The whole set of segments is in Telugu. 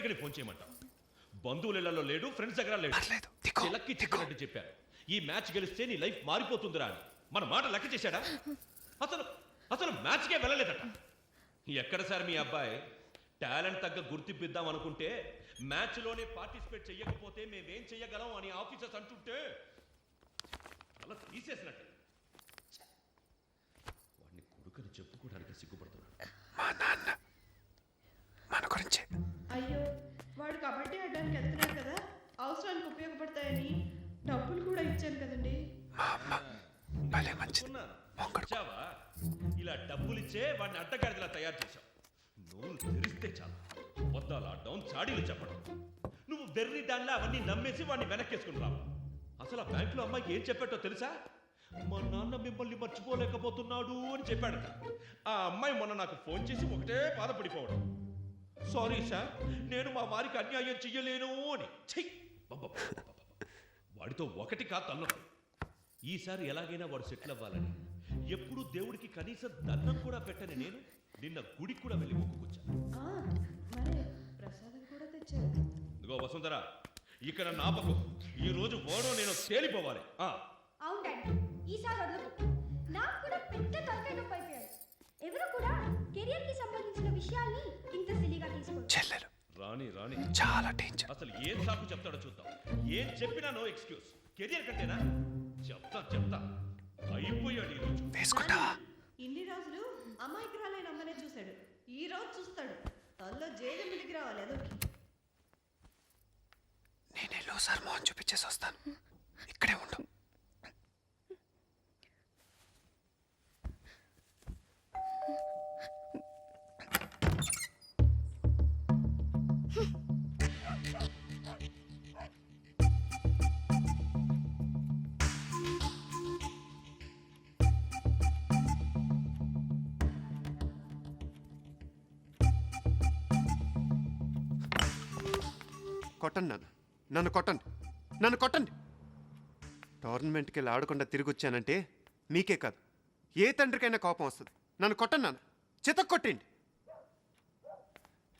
ఎక్కడికని ఫోన్ చేయమంటావు బంధువులలో లేడు ఫ్రెండ్స్ దగ్గర లేడు. చిలక్కి చెప్పినట్టు చెప్పారు. ఈ మ్యాచ్ గెలిస్తే నీ లైఫ్ మారిపోతుందిరా అని. మన మాట లెక్క చేశాడా? అసలు అసలు మ్యాచ్కే వెళ్ళలేదట. ఎక్కడ సార్ మీ అబ్బాయి? టాలెంట్ తగ్గ గుర్తింపు ఇద్దాం అనుకుంటే మ్యాచ్లోనే పార్టిసిపేట్ చెయ్యకపోతే మేమేం చెయ్యగలం అని ఆఫీసర్స్ అంటుంటే అలా తీసేసినట్టే. వాడిని కొడుకని చెప్పుకోవడానికి సిగ్గుపడుతున్నాడు. మా నాన్న మన గురించే ఉపయోగపడతాయని డబ్బులు కూడా ఇచ్చాను కదండి. మా అమ్మ భలే మంచిది. అనుకున్నాను. మొంగడు. వచ్చావా ఇలా డబ్బులిచ్చే వాడిని అడ్డగాడిదలా తయారు చేశావు. నువ్వు తెరిస్తే చాలు. అబద్ధాలు ఆడడం చాడీలు చెప్పడం. నువ్వు వెర్రి దానిలా అవన్నీ నమ్మేసి వాడిని వెనక్కేసుకుని రావు. అసలు ఆ బ్యాంకులో అమ్మాయికి ఏం చెప్పాటో తెలుసా? మా నాన్న మిమ్మల్ని మర్చిపోలేకపోతున్నాడు అని చెప్పాడట. ఆ అమ్మాయి మొన్న నాకు ఫోన్ చేసి ఒకటే బాధపడిపోవడం. సారీ సార్ నేను మా వారికి అన్యాయం చెయ్యలేను అని. చెయ్యి వాడితో ఒకటి కాదు తల్లొకటి ఈసారి ఎలాగైనా వాడు సెటిల్ అవ్వాలని. ఎప్పుడు దేవుడికి కనీసం దండం కూడా పెట్టని నేను నిన్న గుడికి కూడా వెళ్ళి మొక్కుకొచ్చాను ఇదిగో వసుంధర ఇక్కడ నాపకు ఈ రోజు ఓడో నేను తేలిపోవాలి. ఆ. అవును డాడీ. ఈసారి రాణి చాలా డేంజర్ అసలు ఏం సాకు చెప్తాడో చూద్దాం. ఏం చెప్పినా నో ఎక్స్క్యూజ్ కెరియర్ కంటేనా చెప్తా చెప్తా. అయిపోయాడు ఈ రోజు. వేసుకుంటావా ఇన్ని రోజులు అమాయకురాలైన అమ్మనే చూశాడు. ఈ రోజు చూస్తాడు. తల్లో జైలు మిలికి రావాలి అదొకటి. నేను ఎల్లోసారి మోహన్ చూపించేసి వస్తాను. కొట్టండి నన్ను. నన్ను కొట్టండి. నన్ను కొట్టండి. టోర్నమెంట్కి వెళ్ళి ఆడకుండా తిరిగి వచ్చానంటే మీకే కాదు. ఏ తండ్రికైనా కోపం వస్తుంది. నన్ను కొట్టండి నాన్న. చితక్ కొట్టండి.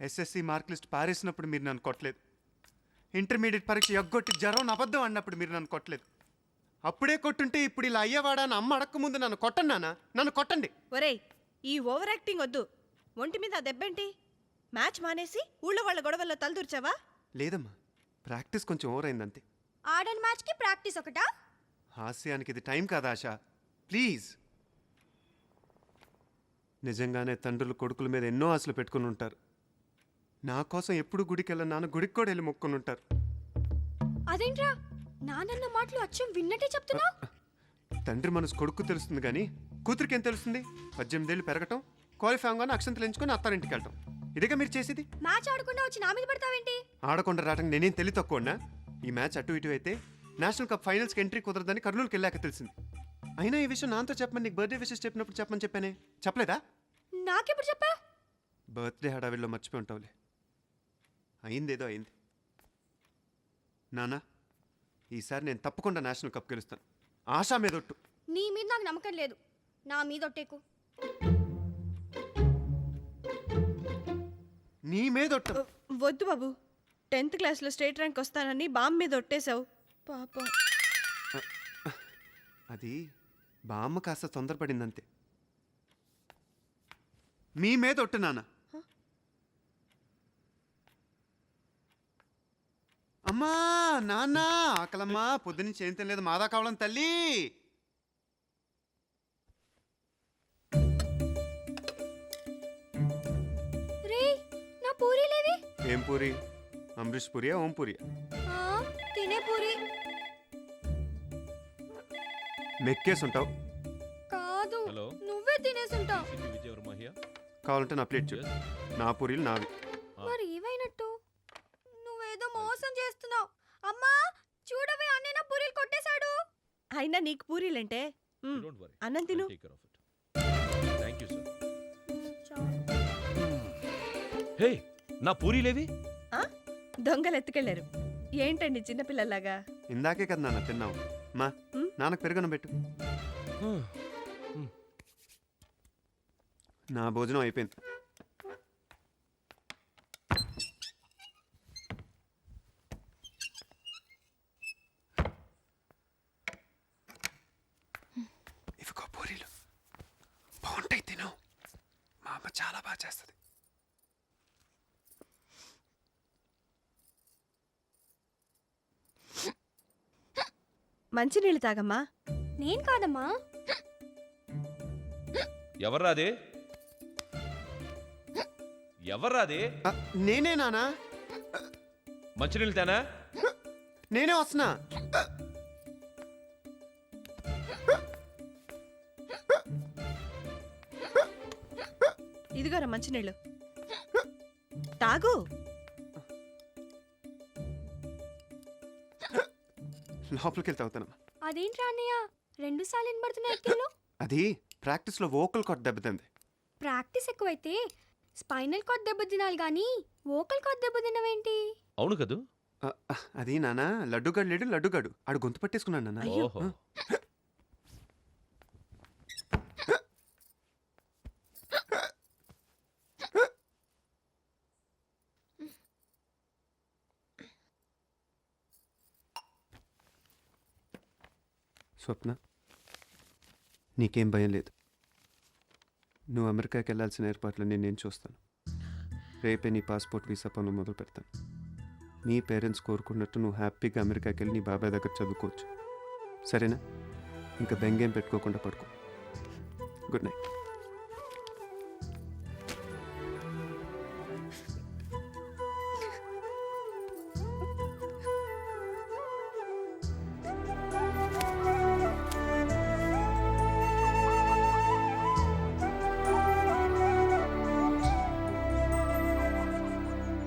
ఎస్ఎస్సి మార్క్ లిస్ట్ పారేసినప్పుడు మీరు నన్ను కొట్టలేదు. ఇంటర్మీడియట్ పరీక్ష ఎగ్గొట్టి జ్వరం అబద్ధం అన్నప్పుడు మీరు నన్ను కొట్టలేదు. అప్పుడే కొట్టుంటే ఇప్పుడు ఇలా అయ్యేవాడా అని అమ్మ అడక్క ముందు నన్ను కొట్టండి నాన్న. నన్ను కొట్టండి. ఒరేయ్ ఈ ఓవర్ యాక్టింగ్ వద్దు. ఒంటి మీద ఆ దెబ్బేంటి? మ్యాచ్ మానేసి ఊళ్ళో వాళ్ళ గొడవల్లో తలదూర్చావా? లేదమ్మా ప్రాక్టీస్ కొంచెం ఓవర్ అయిందంతే. ఆడని మ్యాచ్కి ప్రాక్టీస్ ఒకటా? హాస్యానికి ఇది టైం కాదా ఆశ? ప్లీజ్. నిజంగానే తండ్రులు కొడుకుల మీద ఎన్నో ఆశలు పెట్టుకుని ఉంటారు. నా కోసం ఎప్పుడు గుడికి నాన్న గుడికి కూడా వెళ్ళి మొక్కుని ఉంటారు. అదేంట్రా? నానన్న మాటలు అచ్చం విన్నట్టే చెప్తున్నావు? తండ్రి మనసు కొడుకు తెలుస్తుంది కానీ కూతురికి ఏం తెలుస్తుంది? పద్దెనిమిదేళ్ళు పెరగటం క్వాలిఫై అవగానే అక్షంతలు ఎంచుకొని అత్తారింటికి వెళ్ళటం ఇదిగా మీరు చేసేది? మ్యాచ్ ఆడకుండా వచ్చి నా మీద పడతావేంటి? ఆడకుండా రావడానికి నేనేం తెలివి తక్కువనా? ఈ మ్యాచ్ అటు ఇటు అయితే నేషనల్ కప్ ఫైనల్స్కి ఎంట్రీ కుదరదని కర్నూలుకి వెళ్ళాక తెలిసింది. అయినా ఈ విషయం నాతో చెప్పమని నీకు బర్త్డే విషెస్ చెప్పినప్పుడు చెప్పమని చెప్పానే. చెప్పలేదా? నాకెప్పుడు చెప్పా? బర్త్డే హడావిడిలో మర్చిపోయి ఉంటావులే. అయిందేదో అయింది. నానా ఈసారి నేను తప్పకుండా నేషనల్ కప్ గెలుస్తాను. ఆశా మీద ఒట్టు. నీ మీద నాకు నమ్మకం లేదు. నా మీద ఒట్టేకు. నీ మీద ఒట్టు. వద్దు బాబు. టెన్త్ క్లాస్లో స్టేట్ ర్యాంక్ వస్తానని బాంబు మీద ఒట్టేశావు. పాపం. అది బామ్మ కాస్త తొందరపడిందంతే. మీ మీద ఒట్టు నాన్న. అమ్మా నాన్న ఆకలమ్మా పొద్దునుంచి ఏం తినలేదు మాదా కావడం తల్లి. నా పూరి లేవి ఏం పూరి? అమరీష్ పూరియా ఓం పూరియా? ఆ, తినే పూరి. మెక్కేసి ఉంటావు కాదు హలో. నువ్వే తినేసుంటావు. విజయవర్మయ్య కావాలంటే నా ప్లేట్ చూడు. నా పూరీలు నావి. మరి ఏమైనట్టు? నువ్వేదో మోసం చేస్తున్నావు. అమ్మా చూడవే అన్నయ్య నా పూరీలు కొట్టేశాడు. అయినా నీకు పూరీలంటే? మ్, అన్నం తిను. థ్యాంక్ యూ సార్ హే నా పూరీలేవి? దొంగలు ఎత్తుకెళ్ళారు ఏంటండి చిన్నపిల్లలాగా ఇందాకే కదా నాన్న తిన్నావు. మా నాన్నకు పెరుగన పెట్టు. నా భోజనం అయిపోయింది. ఇవిగో పూరీలు. బాగుంటాయి తిను. మా అమ్మ చాలా బాగా చేస్తుంది. మంచినీళ్ళు తాగమ్మా. నేను కాదమ్మా. ఎవర్రాది? ఎవర్రాది? ఆ, నేనే నానా? మంచినీళ్ళు తేనా? నేనే వస్తున్నా. ఇదిగోరా మంచినీళ్ళు. తాగు. లోపలికి వెళ్తే అవుతానమ్మా అదేంట్రా అన్నయ్య? రెండు సార్లు వినబడుతున్నాయి ఎక్కిళ్ళు అది ప్రాక్టీస్లో వోకల్ కొట్ట దెబ్బతింది. ప్రాక్టీస్ ఎక్కువైతే స్పైనల్ కార్డ్ దెబ్బతినాలి కానీ వోకల్ కార్డ్ దెబ్బతినవేంటి? అవును కదూ. ఆ, అది నానా లడ్డుగాడు లేడు లడ్డుగాడు. ఆడు గొంతు పట్టేసుకున్నాడు నాన్న ఓహో. స్వప్న నీకేం భయం లేదు నువ్వు అమెరికాకి వెళ్ళాల్సిన ఏర్పాట్లు నేను చూస్తాను? రేపే నీ పాస్పోర్ట్ వీసా పనులు మొదలు పెడతాను. నీ పేరెంట్స్ కోరుకున్నట్టు నువ్వు హ్యాపీగా అమెరికాకి వెళ్ళి నీ బాబాయ్ దగ్గర చదువుకోవచ్చు. సరేనా? ఇంకా బెంగేం పెట్టుకోకుండా పడుకో. Good night.